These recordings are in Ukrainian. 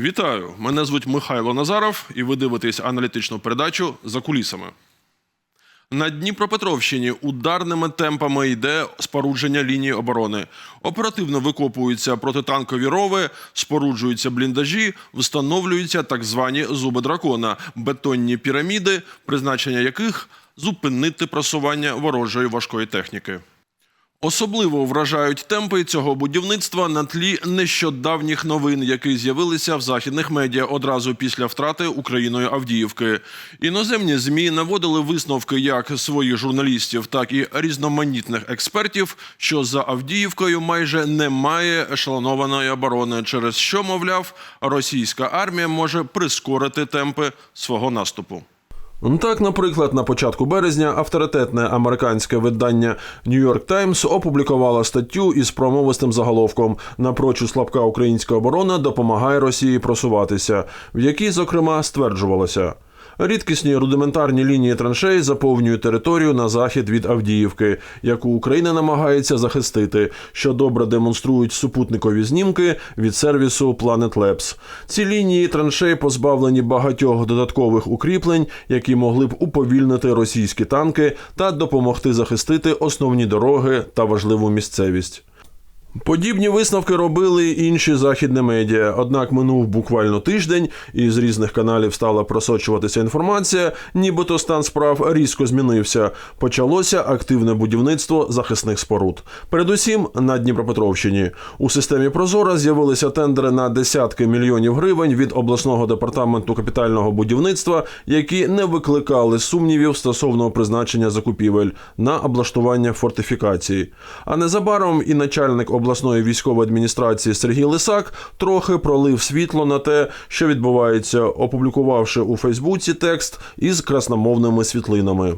Вітаю! Мене звуть Михайло Назаров, і ви дивитесь аналітичну передачу за кулісами. На Дніпропетровщині ударними темпами йде спорудження лінії оборони. Оперативно викопуються протитанкові рови, споруджуються бліндажі, встановлюються так звані зуби дракона, бетонні піраміди, призначення яких зупинити просування ворожої важкої техніки. Особливо вражають темпи цього будівництва на тлі нещодавніх новин, які з'явилися в західних медіа одразу після втрати Україною Авдіївки. Іноземні змі наводили висновки як своїх журналістів, так і різноманітних експертів, що за Авдіївкою майже немає ешелонованої оборони, через що, мовляв, російська армія може прискорити темпи свого наступу. Так, наприклад, на початку березня авторитетне американське видання New York Times опублікувало статтю із промовистим заголовком Напрочу слабка українська оборона допомагає Росії просуватися, в якій, зокрема, стверджувалося. Рідкісні рудиментарні лінії траншей заповнюють територію на захід від Авдіївки, яку Україна намагається захистити, що добре демонструють супутникові знімки від сервісу Planet Labs. Ці лінії траншей позбавлені багатьох додаткових укріплень, які могли б уповільнити російські танки та допомогти захистити основні дороги та важливу місцевість. Подібні висновки робили інші західні медіа. Однак минув буквально тиждень, і з різних каналів стала просочуватися інформація, нібито стан справ різко змінився. Почалося активне будівництво захисних споруд. Передусім на Дніпропетровщині. У системі Прозора з'явилися тендери на десятки мільйонів гривень від обласного департаменту капітального будівництва, які не викликали сумнівів стосовно призначення закупівель на облаштування фортифікації. А незабаром і начальник обласної військової адміністрації Сергій Лисак трохи пролив світло на те, що відбувається, опублікувавши у Фейсбуці текст із красномовними світлинами.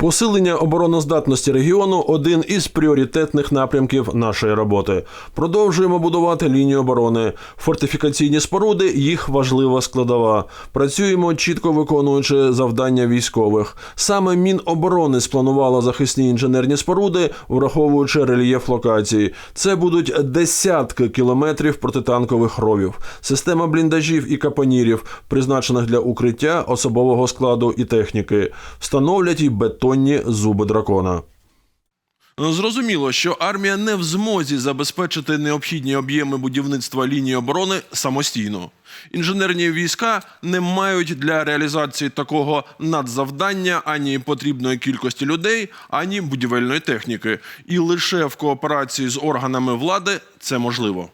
Посилення обороноздатності регіону один із пріоритетних напрямків нашої роботи. Продовжуємо будувати лінію оборони. Фортифікаційні споруди їх важлива складова. Працюємо чітко виконуючи завдання військових. Саме Міноборони спланувало захисні інженерні споруди, враховуючи рельєф локації. Це будуть десятки кілометрів протитанкових ровів, система бліндажів і капонірів, призначених для укриття особового складу і техніки. Встановлять і бетонні зуби дракона. Зрозуміло, що армія не в змозі забезпечити необхідні об'єми будівництва лінії оборони самостійно. Інженерні війська не мають для реалізації такого надзавдання ані потрібної кількості людей, ані будівельної техніки. І лише в кооперації з органами влади це можливо.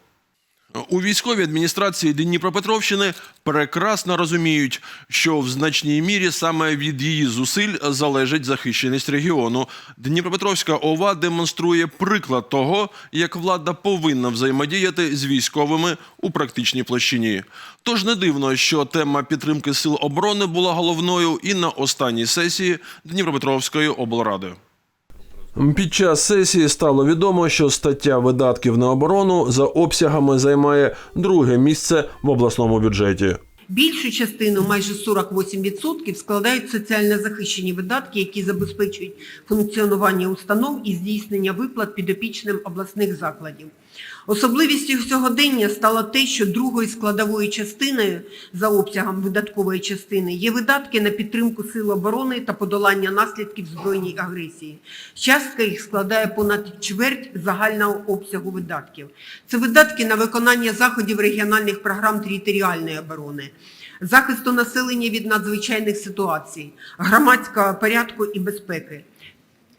У військовій адміністрації Дніпропетровщини прекрасно розуміють, що в значній мірі саме від її зусиль залежить захищеність регіону. Дніпропетровська ОВА демонструє приклад того, як влада повинна взаємодіяти з військовими у практичній площині. Тож не дивно, що тема підтримки сил оборони була головною і на останній сесії Дніпропетровської облради. Під час сесії стало відомо, що стаття видатків на оборону за обсягами займає друге місце в обласному бюджеті. Більшу частину, майже 48%, складають соціально захищені видатки, які забезпечують функціонування установ і здійснення виплат підопічним обласних закладів. Особливістю сьогодення стало те, що другою складовою частиною за обсягом видаткової частини є видатки на підтримку сил оборони та подолання наслідків збройної агресії. Частка їх складає понад чверть загального обсягу видатків. Це видатки на виконання заходів регіональних програм територіальної оборони. Захисту населення від надзвичайних ситуацій, громадського порядку і безпеки.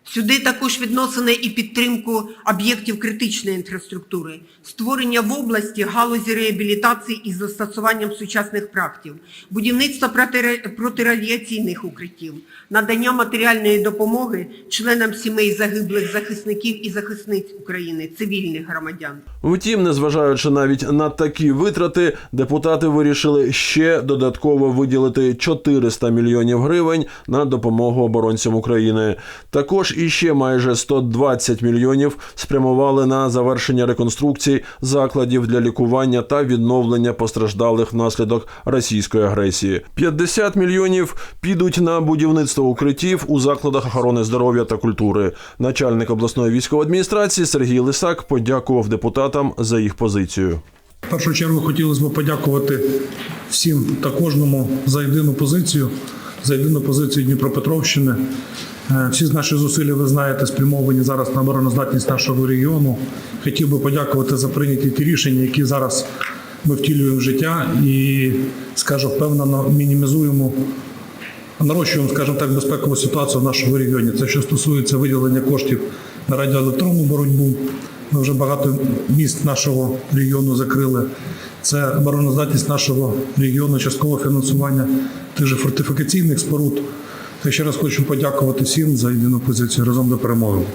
Сюди також відносини і підтримку об'єктів критичної інфраструктури, створення в області галузі реабілітації із застосуванням сучасних практик, будівництво протирадіаційних укриттів, надання матеріальної допомоги членам сімей загиблих захисників і захисниць України, цивільних громадян. Втім, незважаючи навіть на такі витрати, депутати вирішили ще додатково виділити 400 мільйонів гривень на допомогу оборонцям України. Також іще майже 120 мільйонів спрямували на завершення реконструкції закладів для лікування та відновлення постраждалих внаслідок російської агресії. 50 мільйонів підуть на будівництво укриттів у закладах охорони здоров'я та культури. Начальник обласної військової адміністрації Сергій Лисак подякував депутатам за їх позицію. В першу чергу хотілося б подякувати всім та кожному за єдину позицію, за єдину позицію Дніпропетровщини. Е, Всі наші зусилля, ви знаєте, спрямовані зараз на обороноздатність нашого регіону. Хотів би подякувати за прийняті ті рішення, які зараз ми втілюємо в життя і, скажу, впевнено, мінімізуємо нарощуємо, скажімо так, безпекову ситуацію в нашому регіоні. Це що стосується виділення коштів на радіоелектронну боротьбу. Ми вже багато міст нашого регіону закрили. Це обороноздатність нашого регіону, часткове фінансування тих же фортифікаційних споруд. Та ще раз хочу подякувати всім за єдину позицію разом до перемоги.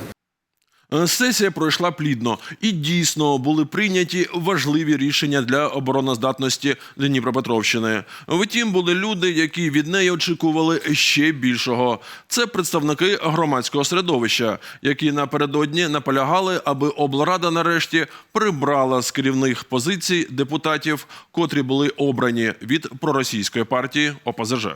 Е, Сесія пройшла плідно і дійсно були прийняті важливі рішення для обороноздатності Дніпропетровщини. Втім, були люди, які від неї очікували ще більшого. Це представники громадського середовища, які напередодні наполягали, аби облрада нарешті прибрала з керівних позицій депутатів, котрі були обрані від проросійської партії ОПЗЖ.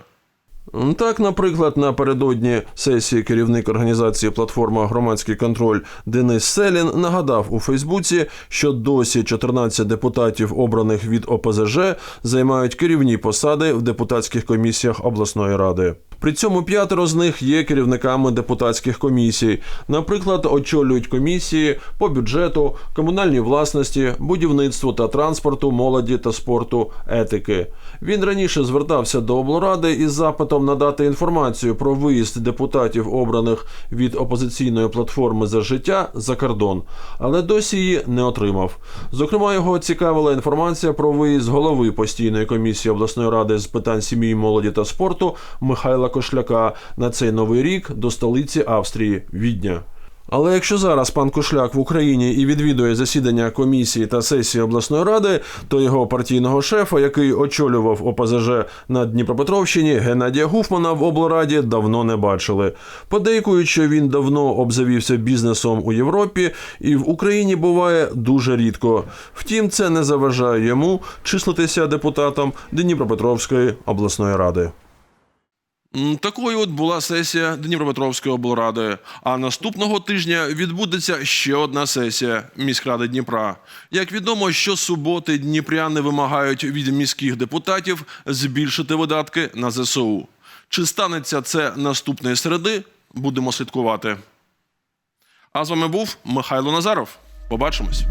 Так, наприклад, напередодні сесії керівник організації Платформа Громадський контроль Денис Селін нагадав у Фейсбуці, що досі 14 депутатів, обраних від ОПЗЖ, займають керівні посади в депутатських комісіях обласної ради. При цьому п'ятеро з них є керівниками депутатських комісій. Наприклад, очолюють комісії по бюджету, комунальній власності, будівництву та транспорту, молоді та спорту, етики. Він раніше звертався до облради із запитом надати інформацію про виїзд депутатів, обраних від опозиційної платформи за життя за кордон, але досі її не отримав. Зокрема, його цікавила інформація про виїзд голови постійної комісії обласної ради з питань сім'ї, молоді та спорту Михайла Кошляка на цей новий рік до столиці Австрії Відня. Але якщо зараз пан Кошляк в Україні і відвідує засідання комісії та сесії обласної ради, то його партійного шефа, який очолював ОПЗЖ на Дніпропетровщині, Геннадія Гуфмана в облраді давно не бачили. Подейкують, що він давно обзавівся бізнесом у Європі і в Україні буває дуже рідко. Втім, це не заважає йому числитися депутатом Дніпропетровської обласної ради. Такою от була сесія Дніпропетровської облради. А наступного тижня відбудеться ще одна сесія міськради Дніпра. Як відомо, щосуботи дніпряни вимагають від міських депутатів збільшити видатки на ЗСУ. Чи станеться це наступної середи? Будемо слідкувати. А з вами був Михайло Назаров. Побачимось.